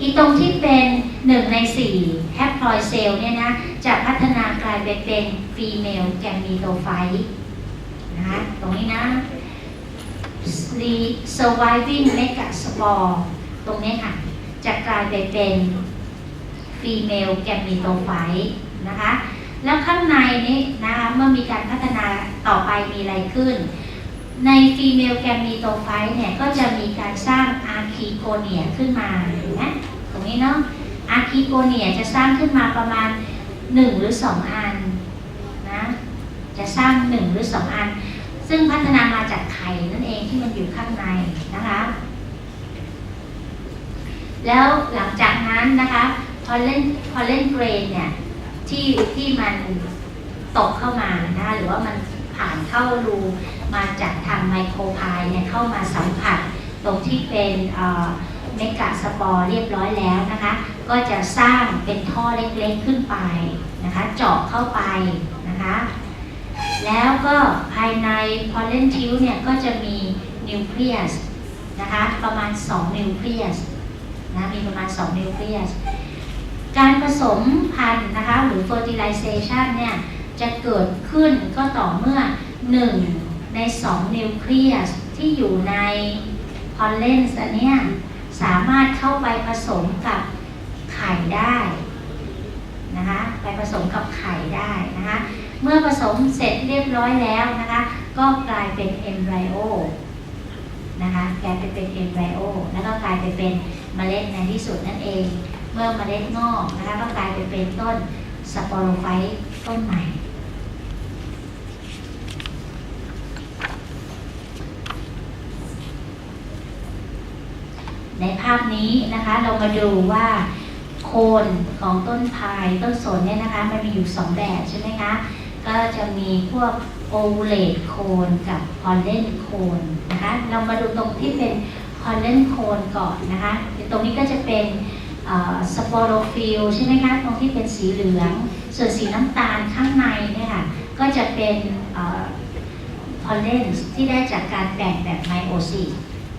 อีตรงที่เป็นหนึ่งในสี่แฮปพลอยเซลเนี่ยนะ จะพัฒนากลายไปเป็นฟีเมลแกมีโตไฟนะคะตรงนี้นะ the surviving megaspore ตรงนี้ค่ะ จะกลายไปเป็น female gametophyte นะคะ แล้วข้างในนี้นะคะเมื่อมีการพัฒนาต่อไปมีอะไรขึ้น ใน female gametophyte เนี่ย ก็จะมีการสร้าง archigonia ขึ้นมานไหมตรง นี้เนาะ archigonia จะสร้างขึ้นมาประมาณ 1 หรือ 2 อันนะจะสร้าง 1 หรือ 2 อัน ซึ่งพัฒนามาจากไข่นั่นเองที่มันอยู่ข้างในนะคะแล้วหลังจากนั้นนะคะพอเล่นพอเล่นเกรนเนี่ยที่ที่มันตกเข้ามานะคะหรือว่ามันผ่านเข้ารูมาจากทางไมโครพายเนี่ยเข้ามาสัมผัสตรงที่เป็น เมกะสปอร์เรียบร้อยแล้วนะคะ ก็จะสร้างเป็นท่อเล็กๆขึ้นไปนะคะ เจาะเข้าไปนะคะ แล้วก็ภายในพอเลนทิวเนี่ยก็จะมีนิวเคลียสนะคะประมาณ 2 นิวเคลียสนะมีประมาณ 2 นิวเคลียสการผสมพันธุ์นะคะหรือ fertilization เนี่ยจะเกิดขึ้นก็ต่อเมื่อ 1 ใน 2 นิวเคลียสที่อยู่ในพอลเลนส์อันเนี้ย สามารถเข้าไปผสมกับไข่ได้นะคะไปผสมกับไข่ได้นะคะเมื่อผสมเสร็จเรียบร้อยแล้วนะคะก็กลายเป็นเอมไบโอนะคะกลายไปเป็นเอมไบโอแล้วก็กลายไปเป็นเมล็ดในที่สุดนั่นเอง เมื่อเมล็ดงอกนะคะก็กลายไปเป็นต้นสปอโรไฟต์ต้นใหม่ ในภาพนี้นะคะ เรามาดูว่าโคนของต้นพายต้นสนเนี่ยนะคะ มันมีอยู่สองแบบใช่ไหมคะ ก็จะมีพวกโอเลตโคนกับพอลเลนโคนนะคะ เรามาดูตรงที่เป็นพอลเลนโคนก่อนนะคะ ตรงนี้ก็จะเป็นสปอโรฟิลใช่ไหมคะ ตรงที่เป็นสีเหลือง ส่วนสีน้ำตาลข้างในเนี่ยค่ะ ก็จะเป็นพอลเลนที่ได้จากการแบ่งแบบไมโอซิส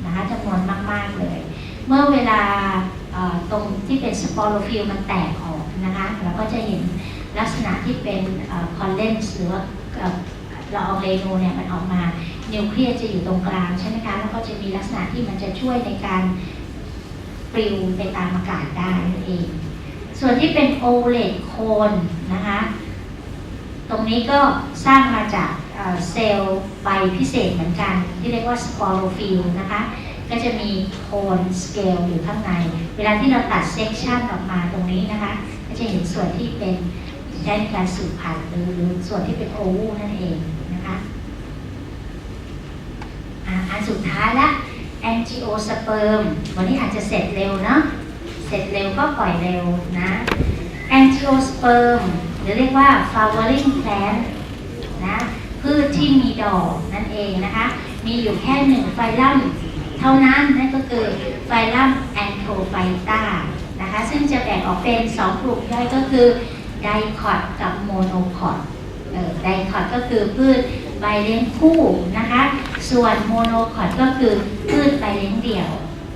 นะคะจำนวนมาก ๆ เลย เมื่อเวลาตรงที่เป็นสปอโรฟิลมันแตกออกนะคะเราก็จะเห็นลักษณะที่เป็นคอนเลนส์หรือว่าละอองเรนูเนี่ยมันออกมานิวเคลียสจะอยู่ตรงกลางใช่ไหมคะแล้วก็จะมีลักษณะที่มันจะช่วยในการปลิวไปตามอากาศได้นั่นเอง ส่วนที่เป็นโอเลตโคนนะคะตรงนี้ก็สร้างมาจากเซลล์ใบพิเศษเหมือนกัน ที่เรียกว่าสปอโรฟิลนะคะ ก็จะมีโคนสเกลอยู่ข้างใน เวลาที่เราตัดเซกชันออกมาตรงนี้นะคะ ก็จะเห็นส่วนที่เป็นใช้ในการสืบพันธุ์หรือหรือส่วนที่เป็นโอวูนั่นเองนะคะอันสุดท้ายละแองจิโอสเปิร์มวันนี้อาจจะเสร็จเร็วเนาะเสร็จเร็วก็ปล่อยเร็วนะแองจิโอสเปิร์มหรือเรียกว่า flowering plant นะพืชที่มีดอกนั่นเองนะคะ มีอยู่แค่หนึ่งไฟลัม เท่านั้นนั่นก็คือไฟลัมแอนโทไฟตานะคะซึ่งจะแบ่งออกเป็นสองกลุ่มย่อยก็คือไดคอตกับโมโนคอตไดคอตก็คือพืชใบเลี้ยงคู่นะคะ ส่วนโมโนคอตก็คือพืชใบเลี้ยงเดี่ยว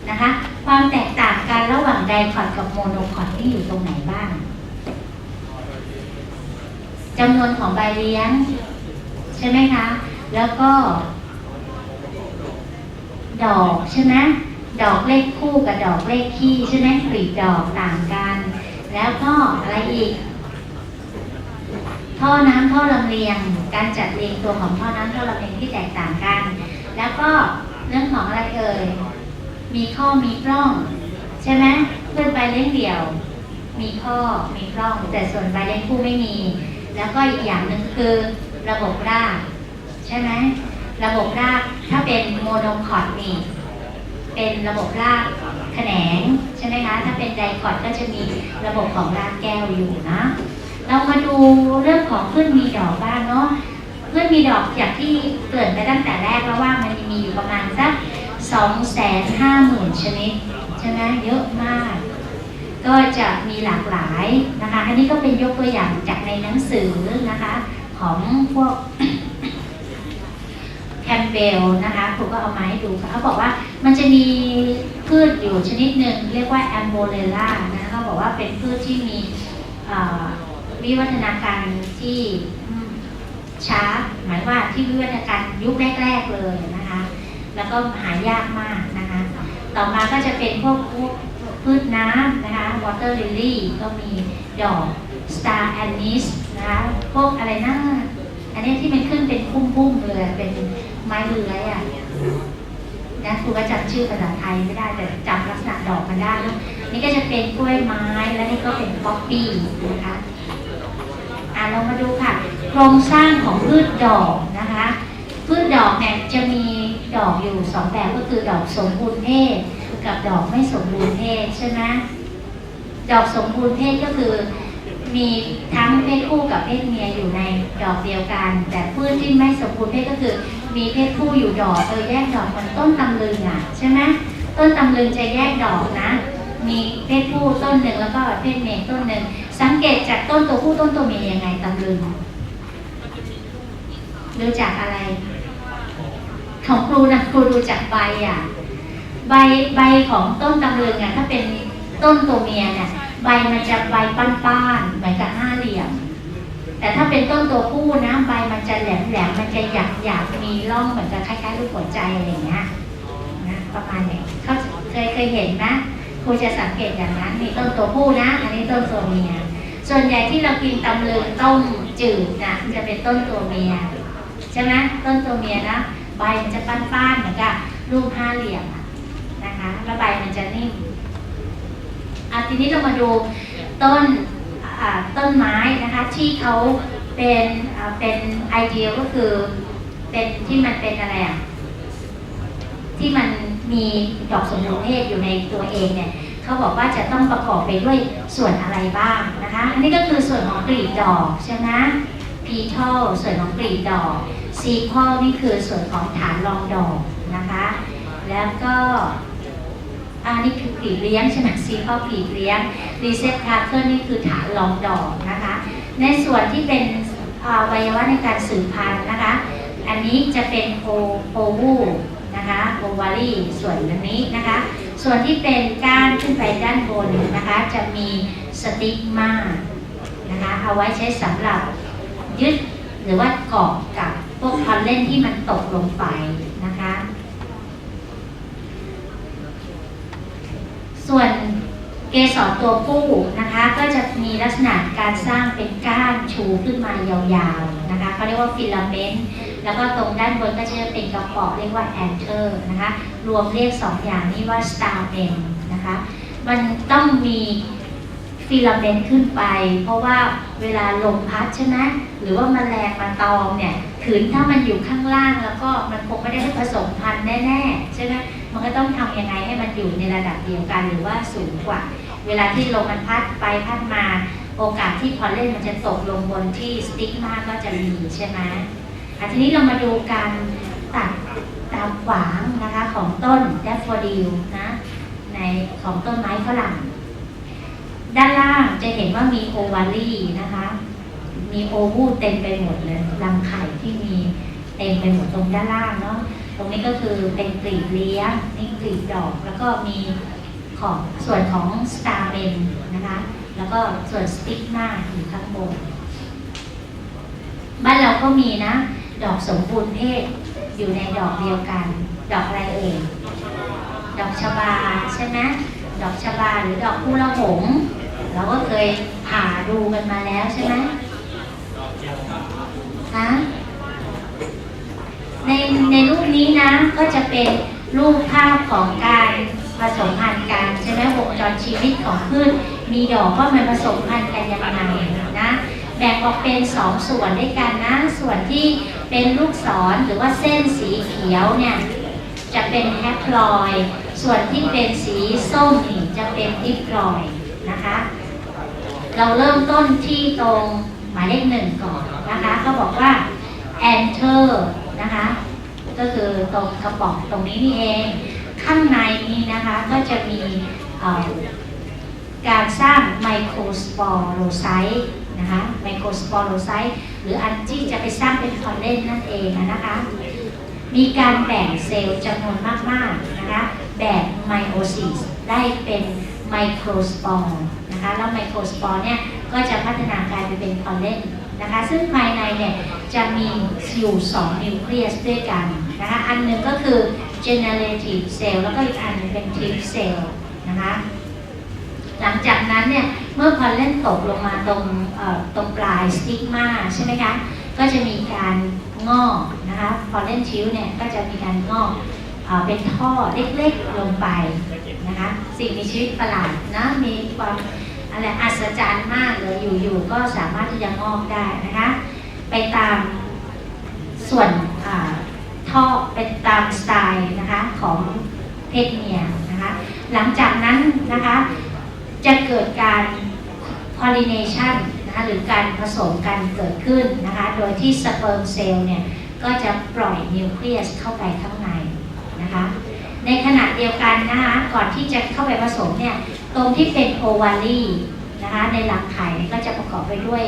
นะคะ ความแตกต่างกันระหว่างไดคอตกับโมโนคอตที่อยู่ตรงไหนบ้างจำนวนของใบเลี้ยง ใช่ไหมคะ แล้วก็ ดอกใช่ไหมดอกเลขคู่กับดอกเลขคี่ใช่ไหมกลีบดอกต่างกัน แล้วก็อะไรอีก ท่อน้ำท่อลำเลียง การจัดเรียงตัวของท่อน้ำท่อลำเลียงที่แตกต่างกัน แล้วก็เรื่องของอะไรเอ่ย มีข้อมีปล้อง ใช่ไหมเพื่อนใบเลี้ยงเดี่ยว มีข้อมีปล้อง แต่ส่วนใบเลี้ยงคู่ไม่มี แล้วก็อีกอย่างหนึ่งคือระบบรากใช่ไหม ระบบรากถ้าเป็นโมโนคอตนี่เป็นระบบรากแขนงใช่ไหมคะถ้าเป็นไดคอตก็จะมีระบบของรากแก้วอยู่นะเรามาดูเรื่องของพืชมีดอกบ้างเนาะพืชมีดอกอย่างที่เกริ่นไปตั้งแต่แรกแล้วว่ามันมีอยู่ประมาณสักสองแสนห้าหมื่นชนิดใช่ไหมเยอะมาก ก็จะมีหลากหลายนะคะ อันนี้ก็เป็นยกตัวอย่างจากในหนังสือนะคะ ของพวก แคมเบลนะคะครูก็เอามาให้ดูเขาบอกว่ามันจะมีพืชอยู่ชนิดหนึ่งเรียกว่าแอมโบเ l ล่านะเขาบอกว่าเป็นพืชที่มีวิวัฒนาการที่ช้า หมายว่าที่วิวัฒนาการยุคแรก ๆเลยนะคะ แล้วก็หายากมากนะคะ ต่อมาก็จะเป็นพวกพืชน้ำนะคะ water lily ก็มีดอก star anise นะคะพวกอะไรนะอันนี้ที่มันขึ้นเป็นพุ่มๆเลยเป็น ไม้เลื้อยอะนะครูก็จำชื่อภาษาไทยไม่ได้แต่จำลักษณะดอกมันได้นะนี่ก็จะเป็นกล้วยไม้และนี่ก็เป็นป๊อปปี้นะคะอะเรามาดูค่ะ โครงสร้างของพืชดอกนะคะพืชดอกเนี่ยจะมีดอกอยู่สองแบบก็คือดอกสมบูรณ์เพศกับดอกไม่สมบูรณ์เพศใช่ไหมดอกสมบูรณ์เพศก็คือมีทั้งเพศคู่กับเพศเมียอยู่ในดอกเดียวกัน แต่พืชที่ไม่สมบูรณ์เพศก็คือ มีเพศผู้อยู่ดอกเออแยกดอกเหมือนต้นตำลึงอะใช่ไหมต้นตำลึงจะแยกดอกนะ มีเพศผู้ต้นหนึ่งแล้วก็เพศเมียต้นหนึ่งสังเกตจากต้นตัวผู้ต้นตัวเมียยังไงตำลึงดูจากอะไร ของครูนะครูดูจากใบอะใบใบของต้นตำลึงอะถ้าเป็นต้นตัวเมียเนี่ยใบมันจะใบป้านๆเหมือนกับห้าเหลี่ยม แต่ถ้าเป็นต้นตัวผู้นะใบ ร่องเหมือนกับคล้ายๆรูปหัวใจอะไรเงี้ยนะประมาณนี้เขาเคยเคยเห็นนะครูจะสังเกตอย่างนั้นนี่ต้นตัวผู้นะ อันนี้ต้นตัวเมีย ส่วนใหญ่ที่เรากินตำลึงต้มจืดนะจะเป็นต้นตัวเมียใช่ไหมต้นตัวเมียนะใบมันจะป้านๆเหมือนกับรูปห้าเหลี่ยมนะคะแล้วใบมันจะนิ่มอะทีนี้เรามาดูต้นต้นไม้นะคะที่เขาเป็นเป็นไอเดียก็คือ เป็นที่มันเป็นอะไรอะที่มันมีดอกสมบูรณ์เพศอยู่ในตัวเองเนี่ยเขาบอกว่าจะต้องประกอบไปด้วยส่วนอะไรบ้างนะคะอันนี้ก็คือส่วนของกลีบดอกใช่ไหม petal ส่วนของกลีบดอก sepal นี่คือส่วนของฐานรองดอกนะคะ แล้วก็อันนี้คือกลีบเลี้ยงใช่ไหม sepal กลีบเลี้ยง receptacle นี่คือฐานรองดอกนะคะ ในส่วนที่เป็นอวัยวะในการสืบพันธุ์นะคะ อันนี้จะเป็นโอโอวูนะคะโอวารีส่วนอันนี้นะคะ ส่วนที่เป็นก้านขึ้นไปด้านบนนะคะ จะมีสติกมานะคะเอาไว้ใช้สำหรับยึดหรือว่าเกาะกับพวกพอลเลนที่มันตกลงไปนะคะ ส่วนเกสรตัวผู้นะคะก็จะมีลักษณะการสร้างเป็นก้านชูขึ้นมายาวๆนะคะเขาเรียกว่าฟิลาเมนต์ แล้วก็ตรงด้านบนก็จะเป็นกระป๋อเรียกว่าแอนเทอร์นะคะ รวมเรียกสองอย่างนี้ว่าสตาร์เมนนะคะ มันต้องมีฟิลาเมนต์ขึ้นไป เพราะว่าเวลาลมพัดใช่ไหมหรือว่าแมลงมาตอมเนี่ยขืนถ้ามันอยู่ข้างล่างแล้วก็มันคงไม่ได้ผสมพันธุ์แน่ๆใช่ไหมมันก็ต้องทำยังไงให้มันอยู่ในระดับเดียวกันหรือว่าสูงกว่า เวลาที่ลมมันพัดไปพัดมา โอกาสที่พอลเลนมันจะตกลงบนที่สติ๊กมาก็จะมีใช่ไหม อะทีนี้เรามาดูการตัดตามขวางนะคะของต้นแดฟโฟดิลนะในของต้นไม้ฝรั่ง ด้านล่างจะเห็นว่ามีโอวารีนะคะ มีโอวูเต็มไปหมดเลยรังไข่ที่มีเต็มไปหมดตรงด้านล่างเนาะตรงนี้ก็คือเป็นกลีบเลี้ยงนี่กลีบดอกแล้วก็มีของส่วนของสตาร์เมนนะคะแล้วก็ส่วนสติ๊กหน้าอยู่ข้างบนบ้านเราก็มีนะ ดอกสมบูรณ์เพศอยู่ในดอกเดียวกัน ดอกอะไรเอ่ยดอกชบาใช่ไหมดอกชบาหรือดอกคูละหงเราก็เคยผ่าดูกันมาแล้วใช่ไหมฮะในในรูปนี้นะก็จะเป็นรูปภาพของการผสมพันธุ์กันใช่ไหมวงจรชีวิตของพืชมีดอกว่ามันผสมพันธุ์กันยังไง แบ่งออกเป็นสองส่วนด้วยกันนะส่วนที่เป็นลูกศรหรือว่าเส้นสีเขียวเนี่ยจะเป็นแฮปลอยด์ส่วนที่เป็นสีส้มนี่จะเป็นดิปลอยด์นะคะ เราเริ่มต้นที่ตรงหมายเลขหนึ่งก่อนนะคะเขาบอกว่า enter นะคะ ก็คือตรงกระป๋องตรงนี้นี่เอง ข้างในนี้นะคะก็จะมีการสร้างไมโครสปอโรไซต์ นะคะไมโครสปอโรไซต์หรืออันที่จะไปสร้างเป็นคอลเลนนั่นเองนะคะ มีการแบ่งเซลล์จำนวนมากๆนะคะแบบไมโอซิสได้เป็นไมโครสปอร์นะคะแล้วไมโครสปอร์เนี่ยก็จะพัฒนากลายไปเป็นพอลเลนนะคะซึ่งภายในเนี่ยจะมีอยู่2นิวเคลียสด้วยกันนะคะอันหนึ่งก็คือ generative cell แล้วก็อีกอันเป็น tip cell นะคะ หลังจากนั้นเนี่ยเมื่อพอลเลนตกลงมาตรงตรงปลายสติกมาใช่ไหมคะก็จะมีการงอกนะคะพอลเลนชิ้วเนี่ยก็จะมีการงอกเอเป็นท่อเล็กๆลงไปนะคะสิ่งมีชีวิตประหลาดนะมีความอะไรอัศจรรย์มากเลยอยู่ๆก็สามารถที่จะงอกได้นะคะไปตามส่วนท่อเป็นตามสไตล์นะคะของเพศเมียนะคะหลังจากนั้นนะคะ จะเกิดการ pollination นะคะหรือการผสมกันเกิดขึ้นนะคะ โดยที่สเปิร์มเซลล์เนี่ยก็จะปล่อยนิวเคลียสเข้าไปข้างในนะคะ ในขณะเดียวกันนะคะก่อนที่จะเข้าไปผสมเนี่ยตรงที่เป็นโอวาลีนะคะในรังไข่ก็จะประกอบไปด้วย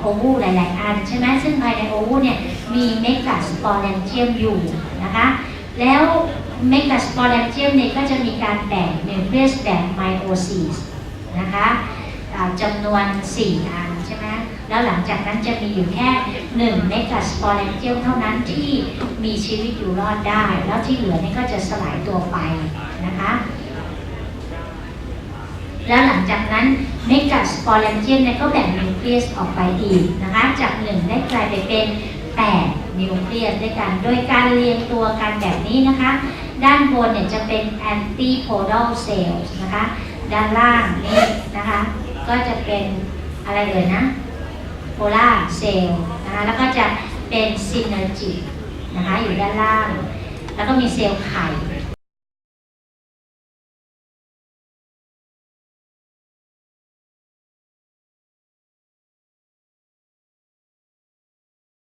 โอวูหลาย ๆ อันใช่ไหมซึ่งภายในโอวูเนี่ยมีเมกาสปอร์แลนเทียมอยู่นะคะ แล้ว เมกาสปอร์แลนเทียมเนี่ยก็จะมีการแบ่งนิวเคลียสแบบไมโอซิสนะคะจำนวน 4 อันใช่ไหมแล้วหลังจากนั้นจะมีอยู่แค่1เมกาสปอร์แลนเทียมเท่านั้นที่มีชีวิตอยู่รอดได้ แล้วที่เหลือเนี่ยก็จะสลายตัวไปนะคะ แล้วหลังจากนั้นเมกาสปอร์แลนเทียมเนี่ยก็แบ่งนิวเคลียสออกไปอีกนะคะ จาก 1 ได้กลายไปเป็น 8 นิวเคลียสด้วยกัน โดยการเรียงตัวกันแบบนี้นะคะ ด้านบนเนี่ยจะเป็นแอนติโพด a l เซลล์นะคะ ด้านล่างนี่นะคะ ก็จะเป็นอะไรเลยนะโพลาร์เซลล์นะคะ แล้วก็จะเป็นซินเนอร์จินะคะ อยู่ด้านล่าง แล้วก็มีเซลล์ไข่